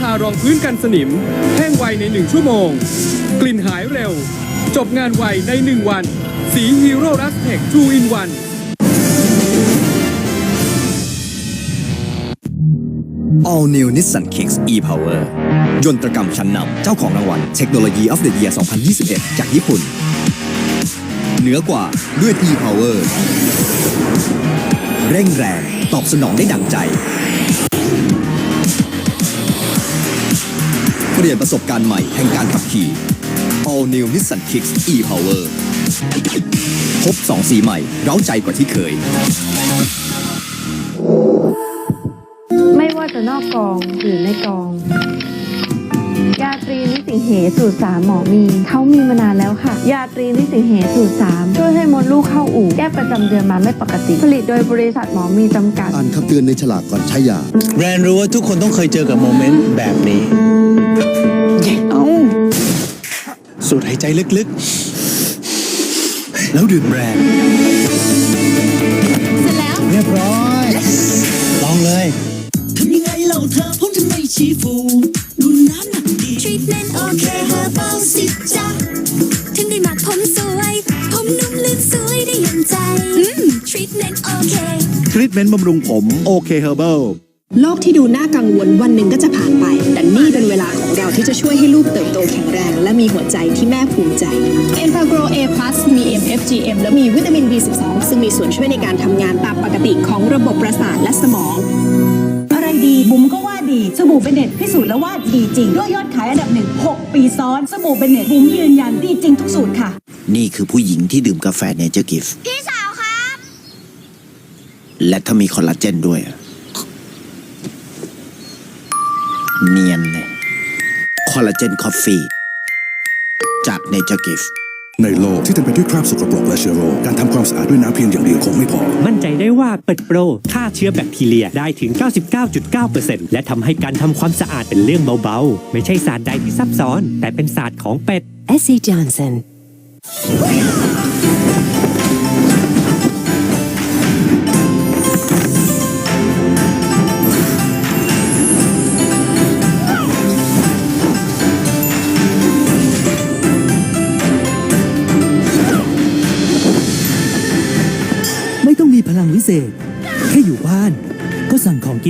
ทารองพื้นกันสนิม แห้งไวใน 1 ชั่วโมง กลิ่นหายเร็ว จบงานไวใน 1 วัน สีฮีโร่รัสเทค2 in 1 All New Nissan Kicks e-Power ยนตรกรรมชั้นนำเจ้าของรางวัลเทคโนโลยี of the Year 2021 จากญี่ปุ่น เหนือกว่าด้วย e-Power เร่งแรง ตอบสนองได้ดังใจ เปลี่ยนประสบการณ์ใหม่แห่งการขับขี่ All New Nissan Kicks e-Power พบสองสีใหม่ เร้าใจกว่าที่เคย ไม่ว่าจะนอกกองหรือในกอง ยาตรีนิสิงเหสูตรสามหมอมีเขามีมานานแล้วค่ะ ยาตรีนิสิงเหสูตรสามช่วยให้มดลูกเข้าอู่แก้ประจำเดือนมาไม่ปกติ ผลิตโดยบริษัทหมอมีจำกัด อ่านคำเตือนในฉลากก่อนใช้ยาแบรนด์รู้ว่าทุกคนต้องเคยเจอกับโมเมนต์แบบนี้เอาสูดหายใจลึกๆ แล้วดื่มแบรนด์เสร็จแล้ว เรียบร้อย ลองเลย ทำยังไงเล่าเธอผมถึงไม่ชี้ฟู ทรีทเมนต์บำรุงผมโอเคเฮอร์เบิลโลกที่ดูน่ากังวลวันหนึ่งก็จะผ่านไป แต่นี่เป็นเวลาของเราที่จะช่วยให้ลูกเติบโตแข็งแรง และมีหัวใจที่แม่ภูมิใจ e n p a g r o A+ มี MFGM และมีวิตามิน B12 ซึ่งมีส่วนช่วยในการทำงานตามปกติของระบบประสาทและสมอง อะไรดีบุ๋มก็ว่าดีสบู่เบเน็ตพิสูจน์แล้วว่าดีจริงด้วยยอดขายอันดับหนึ่ง6ปีซ้อนสบู่เบเน็ตบุ๋มยืนยันดีจริงทุกสูตรค่ะ นี่คือผู้หญิงที่ดื่มกาแฟเนเจอร์กิฟพี่สาวครับ และถ้ามีคอลลาเจนด้วยอะเนียนเลยคอลลาเจนคอฟฟี่จากเนเจอร์กิฟในโลกที่เต็มไปด้วยคราบสกปรกและเชื้อโรคการทำความสะอาดด้วยน้ำเพียงอย่างเดียวคงไม่พอ มั่นใจได้ว่าเป็ดโปรฆ่าเชื้อแบคทีเรียได้ถึง 99.9%และทำให้การทำความสะอาดเป็นเรื่องเบาๆ ไม่ใช่ศาสตร์ใดที่ซับซ้อน แต่เป็นศาสตร์ของเป็ด S. C. Johnson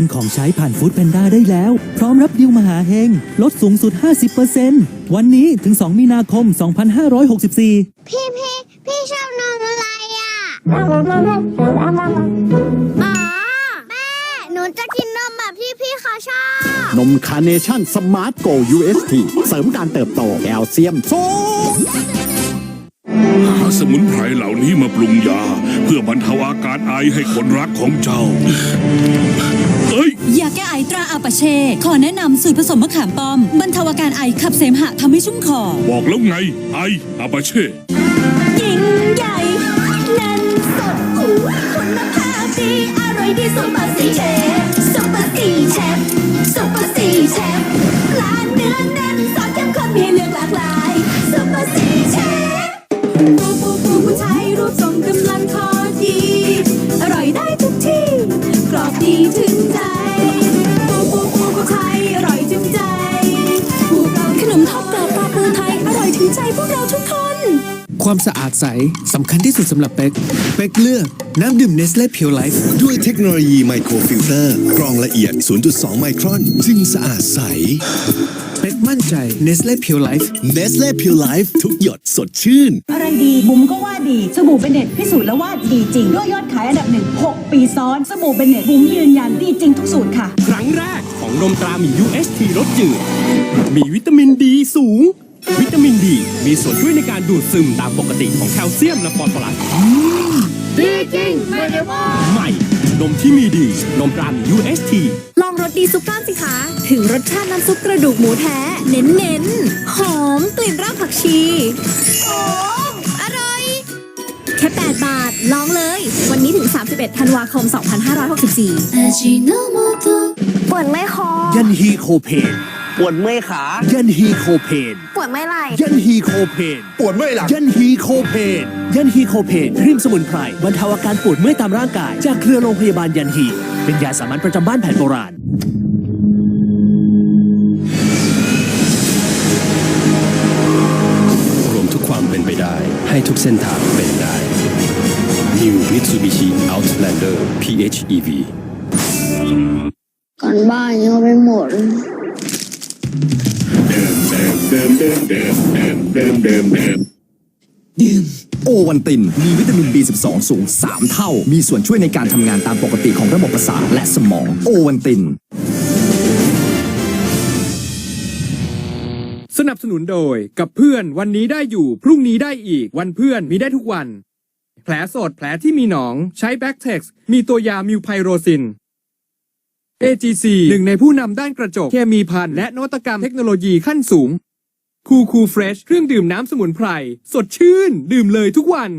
กินของใช้ผ่านฟู้ดแพนด้าได้แล้ว พร้อมรับดิวมหาเฮง ลดสูงสุด 50%วันนี้ถึง 2 มีนาคม 2564 พี่พี่พี่ชอบนมอะไรอะอ๋อแม่ หนูจะกินนมแบบที่พี่เขาชอบ นมคาร์เนชั่นสมาร์ทโก UST เสริมการเติบโตแคลเซียมสูง หาสมุนไพรเหล่านี้มาปรุงยา เพื่อบรรเทาอาการไอให้คนรักของเจ้า เอ้ย ยาแก้ไอตราอาปาเช่ ขอแนะนำสูตรผสมมะขามป้อม บรรเทาอาการไอขับเสมหะทำให้ชุ่มคอ บอกแล้วไง ไออาปาเช่ ยิ่งใหญ่แน่นสดอูคุณภาพดี อร่อยดีซุปเปอร์ซีเชฟซุปเปอร์ซีเชฟซุปเปอร์ซีเชฟร้านเนื้อแน่นซอสเข้มข้นมีเลือกหลากหลาย งใจปูปูปูผู้ไทยอร่อยถึงใจปูกรอบขนมทอดกรอบปลาปูไทย อร่อยถึงใจพวกเราทุกคน ความสะอาดใสสำคัญที่สุดสำหรับเป็กเป็กเลือก น้ำดื่มเนสเล่เพียวไลฟ์ด้วยเทคโนโลยีไมโครฟิลเตอร์กรองละเอียด 0.2 ไมครอนจึงสะอาดใส เป็กมั่นใจเนสเล่เพียวไลฟ์ Nestle Pure Life ทุกหยดสดชื่น อะไรดีบุ๋มก็ว่าดี สบู่เบเน็ตพิสูจน์แล้วว่าดีจริง ด้วยยอดขายอันดับหนึ่ง6ปีซ้อน สบู่เบเน็ตบุ๋มยืนยันดีจริงทุกสูตรค่ะ ครั้งแรกของนมตราหมี UHT รสจืดมีวิตามินดีสูง วิตามินดีมีส่วนช่วยในการดูดซึมตามปกติของแคลเซียมและฟอสฟอรัส ดีจริงไม่ได้ว่าใหม่นมที่มีดี นมตราหมี UHT ลองรสดีซุปก้อนสิคะ ถึงรสชาติน้ำซุปกระดูกหมูแท้ เน้นเน้นๆหอมกลิ่นรากผักชีโอ้อร่อย แค่ 8 บาท ลองเลย วันนี้ถึง 31 ธันวาคม 2564ปวดไม่คอยันฮีโคเพน ปวดเมื่อยขา ยันฮีโคเพน ปวดเมื่อยไหลยันฮีโคเพน ปวดเมื่อยหลัง ยันฮีโคเพน ยันฮีโคเพนครีมสมุนไพรบรรเทาอาการปวดเมื่อยตามร่างกาย จากเครือโรงพยาบาลยันฮี เป็นยาสามัญประจำบ้านแผนโบราณ รวมทุกความเป็นไปได้ ให้ทุกเส้นทางเป็นได้ New Mitsubishi Outlander PHEV กันบ้านยังไม่หมด โอวันติน มีวิตามิน B12 สูง 3 เท่า มีส่วนช่วยในการทำงานตามปกติของระบบประสาทและสมอง โอวันติน สนับสนุนโดยกับเพื่อนวันนี้ได้อยู่ พรุ่งนี้ได้อีกวันเพื่อนมีได้ทุกวัน แผลสดแผลที่มีหนอง ใช้แบ็กเท็กซ์มีตัวยามิวไพโรซิน AGC หนึ่งในผู้นำด้านกระจกเคมีพันและนวัตกรรมเทคโนโลยีขั้นสูง คูคูเฟรชเครื่องดื่มน้ำสมุนไพร สดชื่น ดื่มเลยทุกวัน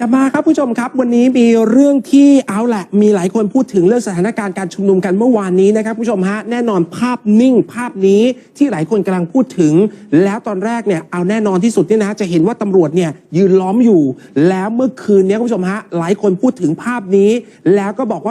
กลับมาครับผู้ชมครับ วันนี้มีเรื่องที่เอาแหละมีหลายคนพูดถึงเรื่องสถานการณ์การชุมนุมกันเมื่อวานนี้นะครับผู้ชมฮะแน่นอนภาพนิ่งภาพนี้ที่หลายคนกำลังพูดถึง แล้วตอนแรกเนี่ยเอาแน่นอนที่สุดเนี่ยนะจะเห็นว่าตำรวจเนี่ยยืนล้อมอยู่ แล้วเมื่อคืนเนี้คุณผู้ชมฮะหลายคนพูดถึงภาพนี้ แล้วก็บอกว่า